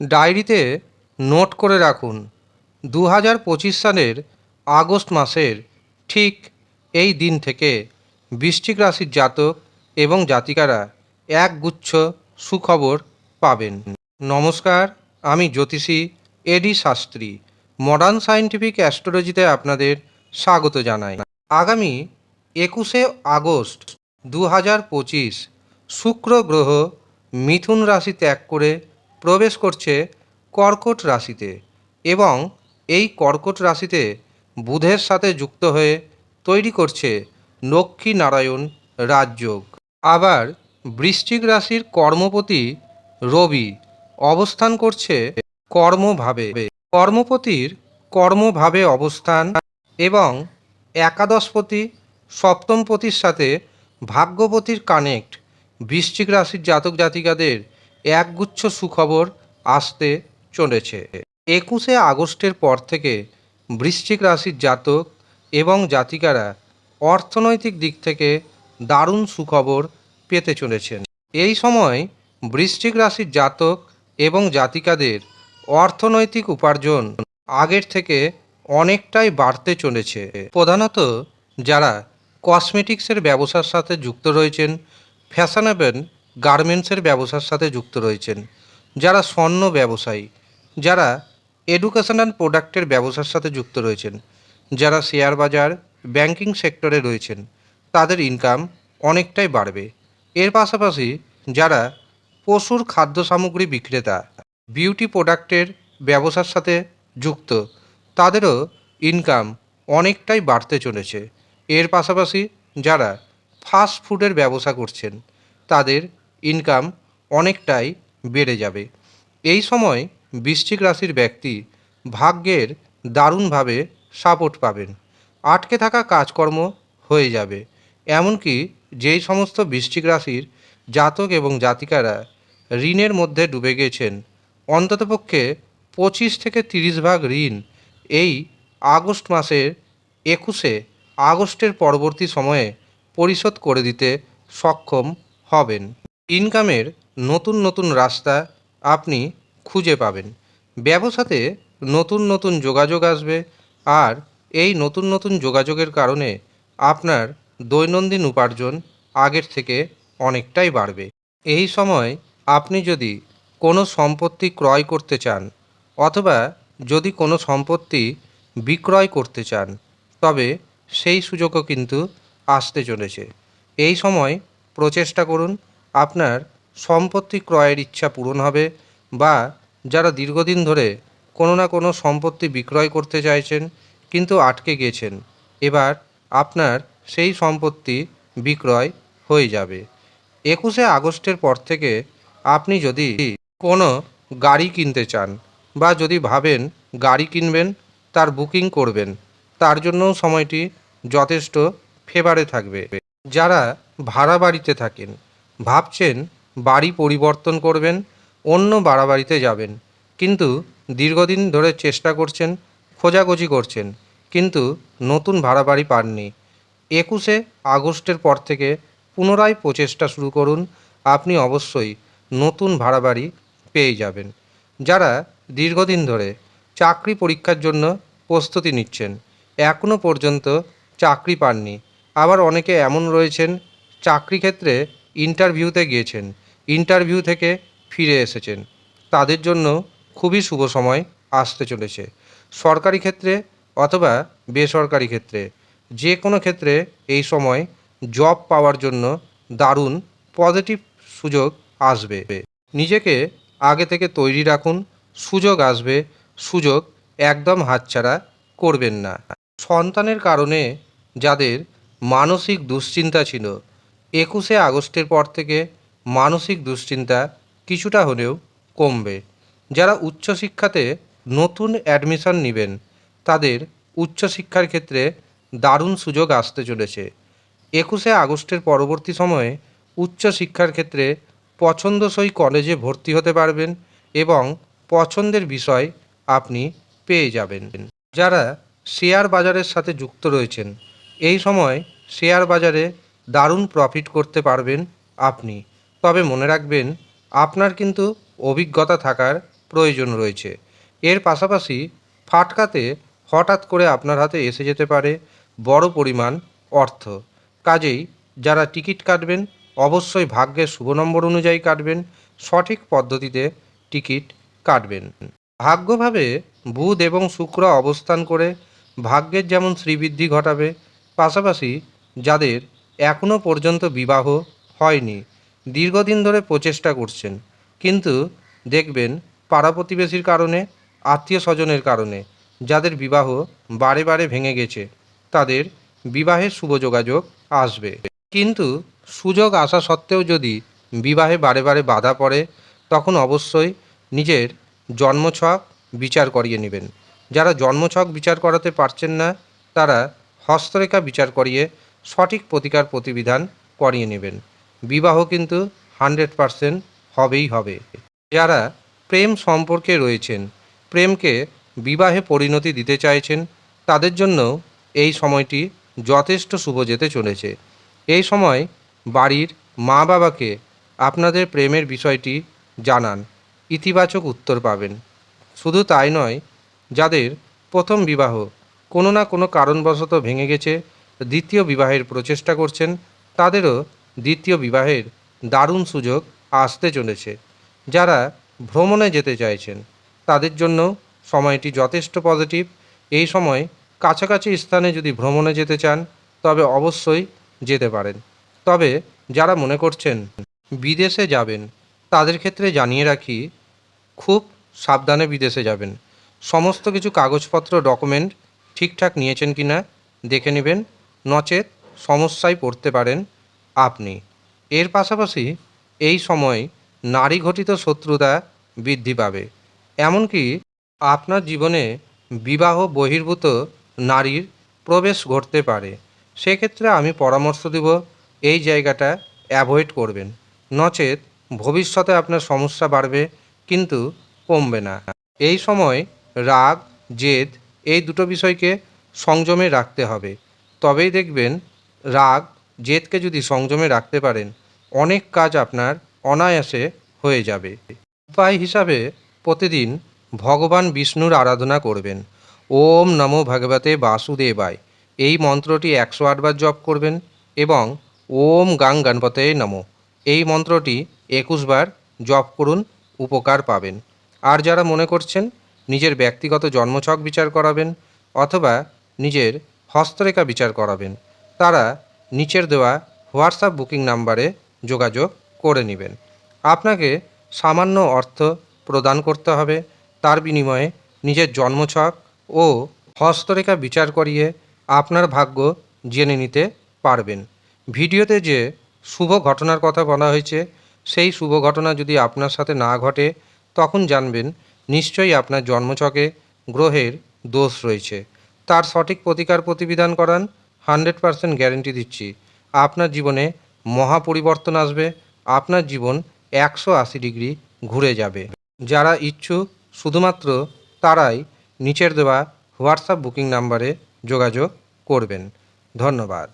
ডায়েরিতে নোট করে রাখুন দু হাজার পঁচিশ সালের আগস্ট মাসের ঠিক এই দিন থেকে বৃশ্চিক রাশির জাতক এবং জাতিকারা একগুচ্ছ সুখবর পাবেন। নমস্কার, আমি জ্যোতিষী A D Shastri modern scientific অ্যাস্ট্রোলজিতে আপনাদের স্বাগত জানাই। আগামী একুশে আগস্ট দু হাজার পঁচিশ শুক্র গ্রহ মিথুন রাশি ত্যাগ করে প্রবেশ করছে কর্কট রাশিতে এবং এই কর্কট রাশিতে বুধের সাথে যুক্ত হয়ে তৈরি করছে লক্ষ্মী নারায়ণ রাজযোগ। আবার বৃশ্চিক রাশির কর্মপতি রবি অবস্থান করছে কর্মভাবে। কর্মপতির কর্মভাবে অবস্থান এবং একাদশপতি সপ্তমপতির সাথে ভাগ্যপতির কানেক্ট বৃশ্চিক রাশির জাতক জাতিকাদের একগুচ্ছ সুখবর আসতে চলেছে। একুশে আগস্টের পর থেকে বৃশ্চিক রাশির জাতক এবং জাতিকারা অর্থনৈতিক দিক থেকে দারুণ সুখবর পেতে চলেছেন। এই সময় বৃশ্চিক রাশির জাতক এবং জাতিকাদের অর্থনৈতিক উপার্জন আগের থেকে অনেকটাই বাড়তে চলেছে। প্রধানত যারা কসমেটিক্সের ব্যবসার সাথে যুক্ত রয়েছেন ফ্যাশনেবল গার্মেন্টসের ব্যবসার সাথে যুক্ত রয়েছেন। যারা স্বর্ণ ব্যবসায়ী, যারা এডুকেশনাল প্রোডাক্টের ব্যবসার সাথে যুক্ত রয়েছেন, যারা শেয়ার বাজার ব্যাংকিং সেক্টরে রয়েছেন, তাদের ইনকাম অনেকটাই বাড়বে। এর পাশাপাশি যারা পশুর খাদ্য সামগ্রী বিক্রেতা বিউটি প্রোডাক্টের ব্যবসার সাথে যুক্ত, তাদেরও ইনকাম অনেকটাই বাড়তে চলেছে। এর পাশাপাশি যারা ফাস্ট ফুডের ব্যবসা করছেন, তাদের ইনকাম অনেকটাই বেড়ে যাবে। এই সময় বৃশ্চিক রাশির ব্যক্তি ভাগ্যের দারুণভাবে সাপোর্ট পাবেন। আটকে থাকা কাজকর্ম হয়ে যাবে। এমনকি যেই সমস্ত বৃশ্চিক রাশির জাতক এবং জাতিকারা ঋণের মধ্যে ডুবে গেছেন, অন্ততপক্ষে পঁচিশ থেকে তিরিশ ভাগ ঋণ এই আগস্ট মাসের একুশে আগস্টের পরবর্তী সময়ে পরিশোধ করে দিতে সক্ষম হবেন। ইনকামের নতুন নতুন রাস্তা আপনি খুঁজে পাবেন। ব্যবসাতে নতুন নতুন যোগাযোগ আসবে আর এই নতুন নতুন যোগাযোগের কারণে আপনার দৈনন্দিন উপার্জন আগের থেকে অনেকটাই বাড়বে। এই সময় আপনি যদি কোনো সম্পত্তি ক্রয় করতে চান অথবা যদি কোনো সম্পত্তি বিক্রয় করতে চান, তবে সেই সুযোগও কিন্তু আসতে চলেছে। এই সময় প্রচেষ্টা করুন আপনার সম্পত্তি ক্রয়ের ইচ্ছা পূরণ হবে বা যারা দীর্ঘদিন ধরে কোনো না কোনো সম্পত্তি বিক্রয় করতে চাইছেন কিন্তু আটকে গেছেন, এবার আপনার সেই সম্পত্তি বিক্রয় হয়ে যাবে। একুশে আগস্টের পর থেকে আপনি যদি কোনো গাড়ি কিনতে চান বা যদি ভাবেন গাড়ি কিনবেন, তার বুকিং করবেন, তার জন্যও সময়টি যথেষ্ট ফেভারে থাকবে। যারা ভাড়া বাড়িতে থাকেন ভাবছেন বাড়ি পরিবর্তন করবেন, অন্য ভাড়া বাড়িতে যাবেন। কিন্তু দীর্ঘদিন ধরে চেষ্টা করছেন, খোঁজাখুঁজি করছেন। কিন্তু নতুন ভাড়া বাড়ি পাননি। একুশে আগস্টের পর থেকে পুনরায় প্রচেষ্টা শুরু করুন, আপনি অবশ্যই নতুন ভাড়া বাড়ি পেয়ে যাবেন। যারা দীর্ঘদিন ধরে চাকরি পরীক্ষার জন্য প্রস্তুতি নিচ্ছেন এখনও পর্যন্ত চাকরি পাননি। আবার অনেকে এমন রয়েছেন, চাকরি ক্ষেত্রে ইন্টারভিউতে গিয়েছেন, ইন্টারভিউ থেকে ফিরে এসেছেন। তাদের জন্য খুবই শুভ সময় আসতে চলেছে। সরকারি ক্ষেত্রে অথবা বেসরকারি ক্ষেত্রে যে কোনো ক্ষেত্রে এই সময় জব পাওয়ার জন্য দারুণ পজিটিভ সুযোগ আসবে। নিজেকে আগে থেকে তৈরি রাখুন, সুযোগ আসবে, সুযোগ একদম হাতছাড়া করবেন না। সন্তানের কারণে যাদের মানসিক দুশ্চিন্তা ছিল একুশে আগস্টের পর থেকে মানসিক দুশ্চিন্তা কিছুটা হলেও কমবে। যারা উচ্চশিক্ষাতে নতুন অ্যাডমিশন নেবেন, তাদের উচ্চশিক্ষার ক্ষেত্রে দারুণ সুযোগ আসতে চলেছে। একুশে আগস্টের পরবর্তী সময়ে উচ্চশিক্ষার ক্ষেত্রে পছন্দসই কলেজে ভর্তি হতে পারবেন এবং পছন্দের বিষয় আপনি পেয়ে যাবেন। যারা শেয়ার বাজারের সাথে যুক্ত রয়েছেন, এই সময় শেয়ার বাজারে দারুণ প্রফিট করতে পারবেন আপনি। তবে মনে রাখবেন, আপনার কিন্তু অভিজ্ঞতা থাকার প্রয়োজন রয়েছে। এর পাশাপাশি ফাটকাতে হঠাৎ করে আপনার হাতে এসে যেতে পারে বড় পরিমাণ অর্থ। কাজেই যারা টিকিট কাটবেন, অবশ্যই ভাগ্যের শুভ নম্বর অনুযায়ী কাটবেন, সঠিক পদ্ধতিতে টিকিট কাটবেন। ভাগ্যভাবে বুধ এবং শুক্র অবস্থান করে ভাগ্যের যেমন শ্রীবৃদ্ধি ঘটাবে, পাশাপাশি যাদের এখনও পর্যন্ত বিবাহ হয়নি। দীর্ঘদিন ধরে প্রচেষ্টা করছেন। কিন্তু দেখবেন, পাড়া প্রতিবেশীর কারণে, আত্মীয় স্বজনের কারণে যাদের বিবাহ বারে বারে ভেঙে গেছে, তাদের বিবাহের শুভ যোগাযোগ আসবে। কিন্তু সুযোগ আসা সত্ত্বেও যদি বিবাহে বারে বারে বাধা পড়ে, তখন অবশ্যই নিজের জন্মছক বিচার করিয়ে নেবেন। যারা জন্মছক বিচার করাতে পারছেন না, তারা হস্তরেখা বিচার করিয়ে সঠিক প্রতিকার প্রতিবিধান করিয়ে নেবেন। বিবাহ কিন্তু হান্ড্রেড পারসেন্ট হবেই হবে। যারা প্রেম সম্পর্কে রয়েছেন, প্রেমকে বিবাহে পরিণতি দিতে চাইছেন, তাদের জন্য এই সময়টি যথেষ্ট শুভ যেতে চলেছে। এই সময় বাড়ির মা বাবাকে আপনাদের প্রেমের বিষয়টি জানান, ইতিবাচক উত্তর পাবেন। শুধু তাই নয়, যাদের প্রথম বিবাহ কোনো না কোনো কারণবশত ভেঙে গেছে দ্বিতীয় বিবাহের প্রচেষ্টা করছেন, তাদেরও দ্বিতীয় বিবাহের দারুণ সুযোগ আসতে চলেছে। যারা ভ্রমণে যেতে চাইছেন, তাদের জন্য সময়টি যথেষ্ট পজিটিভ। এই সময় কাছাকাছি স্থানে যদি ভ্রমণে যেতে চান, তবে অবশ্যই যেতে পারেন। তবে যারা মনে করছেন বিদেশে যাবেন, তাদের ক্ষেত্রে জানিয়ে রাখি, খুব সাবধানে বিদেশে যাবেন। সমস্ত কিছু কাগজপত্র, ডকুমেন্ট ঠিকঠাক নিয়েছেন কি না দেখে নেবেন। নচেত সমস্যায় পড়তে পারেন আপনি। এর পাশাপাশি এই সময় নারী ঘটিত শত্রুতা বৃদ্ধি পাবে। এমনকি আপনার জীবনে বিবাহ বহির্ভূত নারীর প্রবেশ ঘটতে পারে। সেক্ষেত্রে আমি পরামর্শ দেব, এই জায়গাটা অ্যাভয়েড করবেন। নচেত ভবিষ্যতে আপনার সমস্যা বাড়বে, কিন্তু কমবে না। এই সময় রাগ, জেদ এই দুটো বিষয়কে সংযমে রাখতে হবে। তবেই দেখবেন রাগ জেদকে যদি সংযমে রাখতে পারেন, অনেক কাজ আপনার অনায়াসে হয়ে যাবে। উপায় হিসাবে প্রতিদিন ভগবান বিষ্ণুর আরাধনা করবেন। ওম নমো ভগবতে বাসুদেবায়। এই মন্ত্রটি একশো আটবার জপ করবেন এবং ওম গাং গণপতে নমো। এই মন্ত্রটি একুশবার জপ করুন, উপকার পাবেন। আর যারা মনে করছেন, নিজের ব্যক্তিগত জন্মছক বিচার করাবেন অথবা নিজের হস্তরেখা বিচার করাবেন। তারা নিচের দেওয়া হোয়াটসঅ্যাপ বুকিং নাম্বারে যোগাযোগ করে নেবেন। আপনাকে সামান্য অর্থ প্রদান করতে হবে। তার বিনিময়ে নিজের জন্মছক ও হস্তরেখা বিচার করিয়ে আপনার ভাগ্য জেনে নিতে পারবেন। ভিডিওতে যে শুভ ঘটনার কথা বলা হয়েছে, সেই শুভ ঘটনা যদি আপনার সাথে না ঘটে, তখন জানবেন নিশ্চয়ই আপনার জন্মছকে গ্রহের দোষ রয়েছে। তার সঠিক প্রতিকার প্রতিবিধান করান, হান্ড্রেড পারসেন্ট গ্যারেন্টি দিচ্ছি। আপনার জীবনে মহা পরিবর্তন আসবে, আপনার জীবন একশো আশি ডিগ্রি ঘুরে যাবে। যারা ইচ্ছুক, শুধুমাত্র তারাই নিচের দেওয়া হোয়াটসঅ্যাপ বুকিং নাম্বারে যোগাযোগ করবেন। ধন্যবাদ।